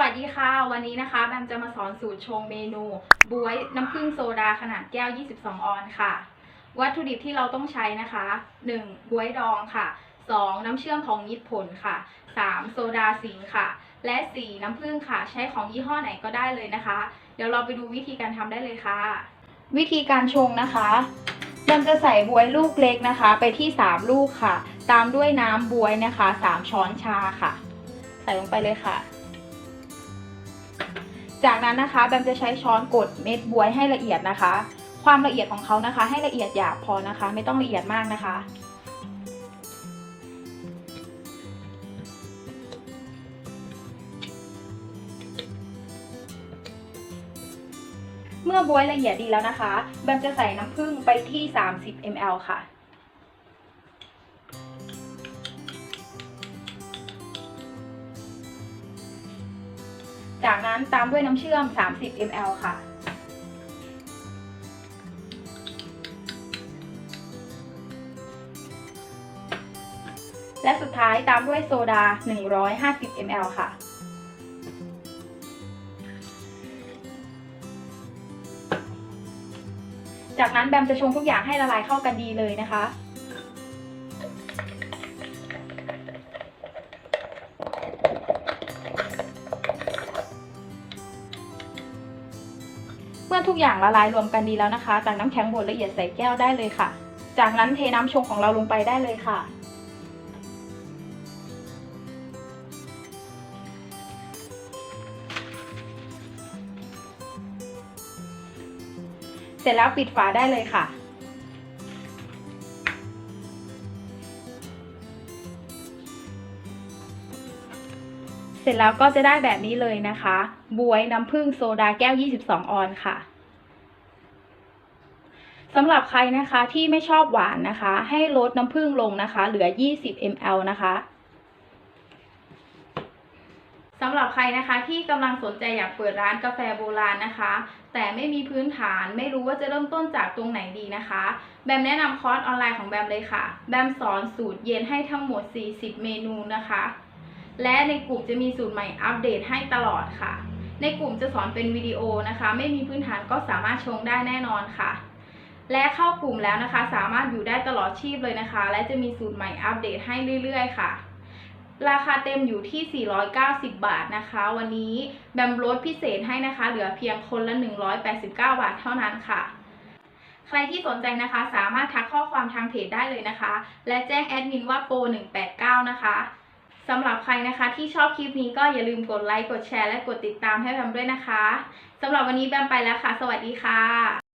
วัสดีค่ะ วันนี้นะคะแบมจะมาสอนสูตรชงเมนูบวยน้ำผึ้งโซดาขนาดแก้ว 22 ออนค่ะ วัตถุดิบที่เราต้องใช้นะคะ 1. บวยดองค่ะ 2. น้ำเชื่อมของยิดผลค่ะ 3. โซดาสิงค์ค่ะ และ 4. น้ำผึ้งค่ะ ใช้ของยี่ห้อไหนก็ได้เลยนะคะ เดี๋ยวเราไปดูวิธีการทำได้เลยค่ะ วิธีการชงนะคะแบมจะใส่บวยลูกเล็กนะคะ ไปที่ 3 ลูกค่ะ ตามด้วยน้ำบวยนะคะ 3 ช้อนชาค่ะ ใส่ลงไปเลยค่ะ จากนั้นนะคะแบมจะใช้ช้อนกดเม็ดบวยให้ละเอียดนะคะ ความละเอียดของเขานะคะ ให้ละเอียดหยาบพอนะคะ ไม่ต้องละเอียดมากนะคะ เมื่อบวยละเอียดดีแล้วนะคะ แบมจะใส่น้ำผึ้งไปที่ 30 ml ค่ะ จากนั้นตามด้วยน้ำเชื่อม 30 ml ค่ะ และสุดท้ายตามด้วยโซดา 150 ml ค่ะจากนั้นแบมจะชงทุกอย่างให้ละลายเข้ากันดีเลยนะคะ เมื่อทุกอย่างละลายรวมกันดีแล้วนะคะตักน้ำแข็งบดละเอียดใส่แก้วได้เลยค่ะ จากนั้นเทน้ำชงของเราลงไปได้เลยค่ะ เสร็จแล้วปิดฝาได้เลยค่ะ เสร็จแล้วก็จะได้แบบนี้เลยนะคะ บวยน้ำผึ้งโซดาแก้ว 22 ออนค่ะสำหรับใครนะคะที่ไม่ชอบหวานนะคะ ให้ลดน้ำผึ้งลงนะคะ เหลือ 20 ml นะคะสำหรับใครนะคะที่กำลังสนใจอยากเปิดร้านกาแฟโบราณนะคะ แต่ไม่มีพื้นฐานไม่รู้ว่าจะเริ่มต้นจากตรงไหนดีนะคะ แบมแนะนำคอร์สออนไลน์ของแบมเลยค่ะ แบมสอนสูตรเย็นให้ทั้งหมด 40 เมนูนะคะ และในกลุ่มจะมีสูตรใหม่อัปเดตให้ตลอดค่ะ ในกลุ่มจะสอนเป็นวิดีโอนะคะ ไม่มีพื้นฐานก็สามารถชงได้แน่นอนค่ะ และเข้ากลุ่มแล้วนะคะ สามารถอยู่ได้ตลอดชีพเลยนะคะ และจะมีสูตรใหม่อัปเดตให้เรื่อย ๆ ค่ะ ราคาเต็มอยู่ที่ 490 บาทนะคะ วันนี้แบมลดพิเศษให้นะคะ เหลือเพียงคนละ 189 บาทเท่านั้นค่ะใครที่สนใจนะคะสามารถทักข้อความทางเพจได้เลยนะคะ และแจ้งแอดมินว่าโปร189 นะคะ สำหรับใครนะคะที่ชอบคลิปนี้ก็อย่าลืมกดไลค์ กดแชร์ และกดติดตามให้แบมด้วยนะคะ สำหรับวันนี้แบมไปแล้วค่ะ สวัสดีค่ะ